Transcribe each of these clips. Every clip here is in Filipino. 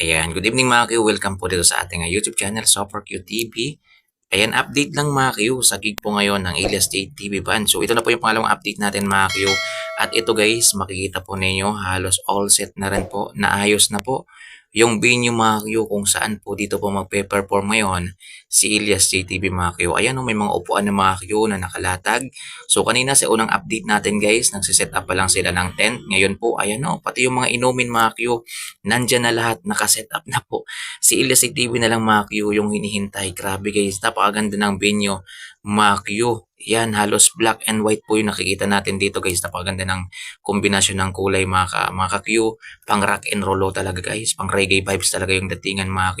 Ayan, good evening mga Q. Welcome po dito sa ating uh, YouTube channel, Super Q TV. Ayan, update lang mga Q sa gig po ngayon ng Ilias State TV Band. So ito na po yung pangalawang update natin mga Q. At ito guys, makikita po ninyo halos all set na rin po, naayos na po yung venue mga Q kung saan po dito po magpe-perform ngayon si Ilias JTV mga Q. Ayan o, may mga upuan na mga na nakalatag. So kanina sa unang update natin guys, nagsiset up pa lang sila ng tent. Ngayon po, ayan o, pati yung mga inumin mga Q, nandyan na lahat, nakaset up na po. Si Ilias JTV na lang mga yung hinihintay. Grabe guys, napakaganda ng venue mga. Yan, halos black and white po yung nakikita natin dito guys. Napakaganda ng kombinasyon ng kulay mga, ka, mga ka-Q. Pang rock and roll talaga guys. Pang reggae vibes talaga yung datingan mga Q.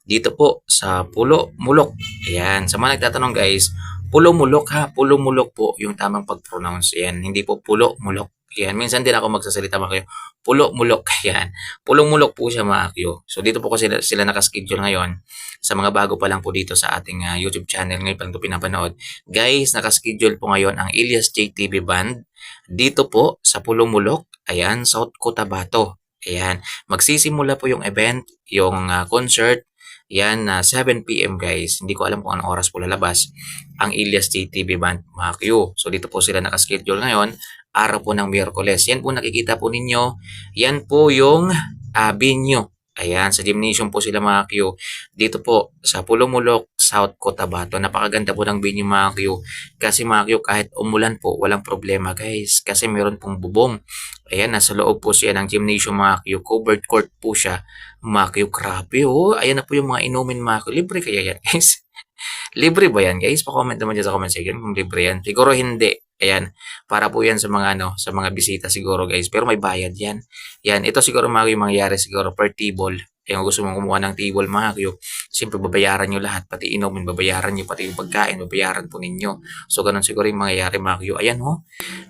Dito po sa Pulo Mulok. Ayan, sa mga nagtatanong guys, Pulo Mulok ha. Pulo Mulok po yung tamang pag-pronounce. Ayan, hindi po Pulo Mulok. Ayan, minsan din ako magsasalita mga kayo. Pulo Mulok. Ayan, Pulo Mulok po siya mga Q. So dito po kasi sila, sila nakaschedule ngayon sa mga bago pa lang po dito sa ating uh, YouTube channel ngayon pa lang pinapanood. Guys, nakaschedule po ngayon ang Ilias JTV Band dito po sa Pulumulok, ayan, South Cotabato. Ayan, magsisimula po yung event, yung uh, concert, yan, uh, 7pm guys. Hindi ko alam kung anong oras po lalabas ang Ilias JTV Band Q. So dito po sila nakaschedule ngayon, araw po ng Miyerkules. Yan po nakikita po ninyo, yan po yung uh, venue Ayan, sa gymnasium po sila mga Q. Dito po sa Pulumulok, South Cotabato. Napakaganda po ng venue mga Q. Kasi mga Q, kahit umulan po, walang problema guys. Kasi meron pong bubong. Ayan, nasa loob po siya ng gymnasium mga Q. Covered court po siya. Mga Q, grabe oh. Ayan na po yung mga inumin mga Q. Libre kaya yan guys. libre ba yan guys? Pa-comment naman dyan sa comment section kung libre yan. Siguro hindi. Ayan, para po yan sa mga ano, sa mga bisita siguro guys. Pero may bayad yan. Yan, ito siguro mga yung mangyayari siguro per table. Kaya kung gusto mong kumuha ng table mga kayo, siyempre babayaran nyo lahat. Pati inumin, babayaran nyo. Pati yung pagkain, babayaran po ninyo. So, ganun siguro yung mangyayari mga kayo. Ayan ho. Oh.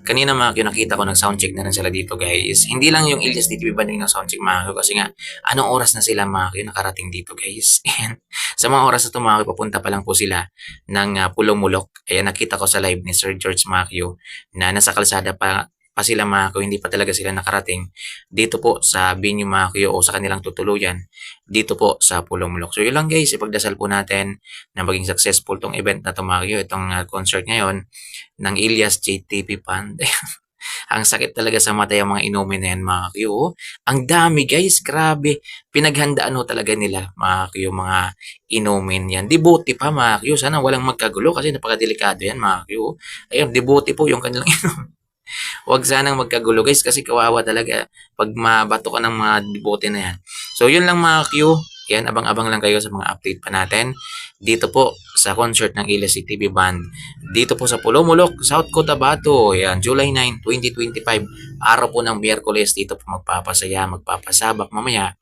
Kanina mga kayo, nakita ko nag-soundcheck na rin sila dito guys. Hindi lang yung Ilyas DTV ba ng soundcheck mga kayo. Kasi nga, anong oras na sila mga kayo nakarating dito guys. sa mga oras na ito mga kayo, papunta pa lang po sila ng uh, Pulong-Mulok. Ayan, nakita ko sa live ni Sir George Macchio na nasa kalsada pa pa sila mga hindi pa talaga sila nakarating dito po sa Binyo mga o sa kanilang tutuluyan dito po sa Pulong Mulok. So yun lang guys, ipagdasal po natin na maging successful tong event na to mga itong uh, concert ngayon ng Ilyas JTP Band. Ang sakit talaga sa mata yung mga inumin na yan mga kiyo. Ang dami guys, grabe. Pinaghandaan ho talaga nila mga kiyo, mga inumin yan. Dibuti pa mga kiyo. Sana walang magkagulo kasi napakadelikado yan mga kiyo. Ayun, dibuti po yung kanilang inumin. Huwag sanang magkagulo guys kasi kawawa talaga pag mabato ka ng mga bote na yan. So yun lang mga Q. Yan, abang-abang lang kayo sa mga update pa natin. Dito po sa concert ng Ilesi TV Band. Dito po sa Pulomulok, South Cotabato. Yan, July 9, 2025. Araw po ng Miyerkules. Dito po magpapasaya, magpapasabak mamaya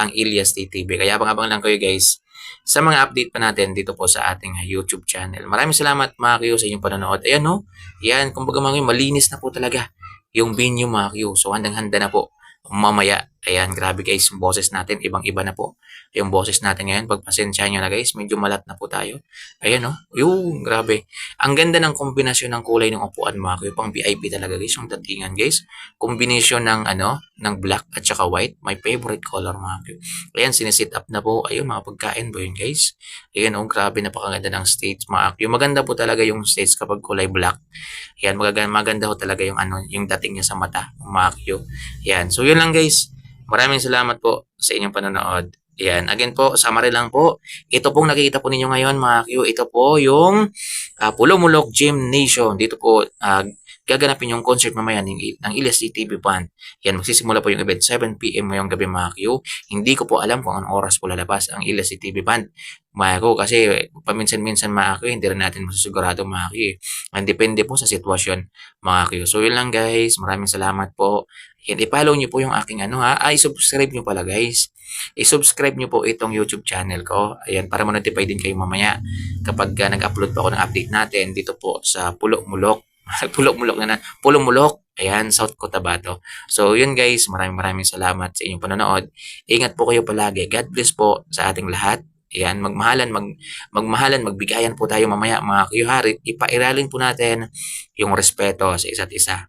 ang Ilyas TV. Kaya abang-abang lang kayo guys sa mga update pa natin dito po sa ating YouTube channel. Maraming salamat mga Q sa inyong panonood. Ayan no, yan, kumbaga mga malinis na po talaga yung venue mga Q. So handang-handa na po mamaya. Ayan, grabe guys, yung boses natin, ibang-iba na po. Yung boses natin ngayon, pagpasensya nyo na guys, medyo malat na po tayo. Ayan no, yung grabe. Ang ganda ng kombinasyon ng kulay ng upuan mga kuya, pang VIP talaga guys, yung datingan guys. Kombinasyon ng ano, ng black at saka white, my favorite color mga kuya. Ayan, sinisit up na po, ayun mga pagkain po yun guys. Ayan oh, grabe, napakaganda ng stage mga kuya. Maganda po talaga yung stage kapag kulay black. Ayan, magaganda, maganda po talaga yung ano, yung dating niya sa mata, mga kuya. Ayan, so yun lang guys. Maraming salamat po sa inyong panonood. Yan. Again po, summary lang po. Ito pong nakikita po ninyo ngayon mga Q. Ito po yung uh, Pulomulok Gymnasium. Dito po uh, gaganapin yung concert mamaya ng, ng Ilyas TV Band. Yan, magsisimula po yung event 7pm ngayong gabi mga Q. Hindi ko po alam kung anong oras po lalabas ang Ilyas TV Band. Mga Q, kasi paminsan-minsan mga Q, hindi rin natin masusigurado mga Q. Ang depende po sa sitwasyon mga Q. So yun lang guys, maraming salamat po. Yan, i-follow nyo po yung aking ano ha. Ay, subscribe nyo pala guys. I-subscribe nyo po itong YouTube channel ko. Ayan, para ma-notify din kayo mamaya kapag uh, nag-upload pa ako ng update natin dito po sa Pulok Mulok Pulok-mulok na na. Pulong-mulok. Ayan, South Cotabato. So, yun guys. Maraming maraming salamat sa inyong panonood. Ingat po kayo palagi. God bless po sa ating lahat. Ayan, magmahalan, mag, magmahalan, magbigayan po tayo mamaya mga kuyuhari. Ipairalin po natin yung respeto sa isa't isa.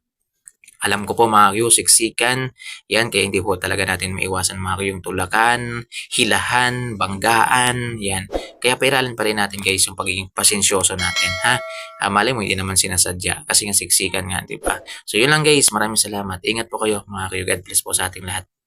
Alam ko po mga Q, siksikan, yan, kaya hindi po talaga natin maiwasan mga Q, yung tulakan, hilahan, banggaan, yan. Kaya pairalan pa rin natin guys yung pagiging pasensyoso natin, ha? Ah, malay mo, hindi naman sinasadya kasi nga siksikan nga, di ba? So yun lang guys, maraming salamat. Ingat po kayo mga Q, God bless po sa ating lahat.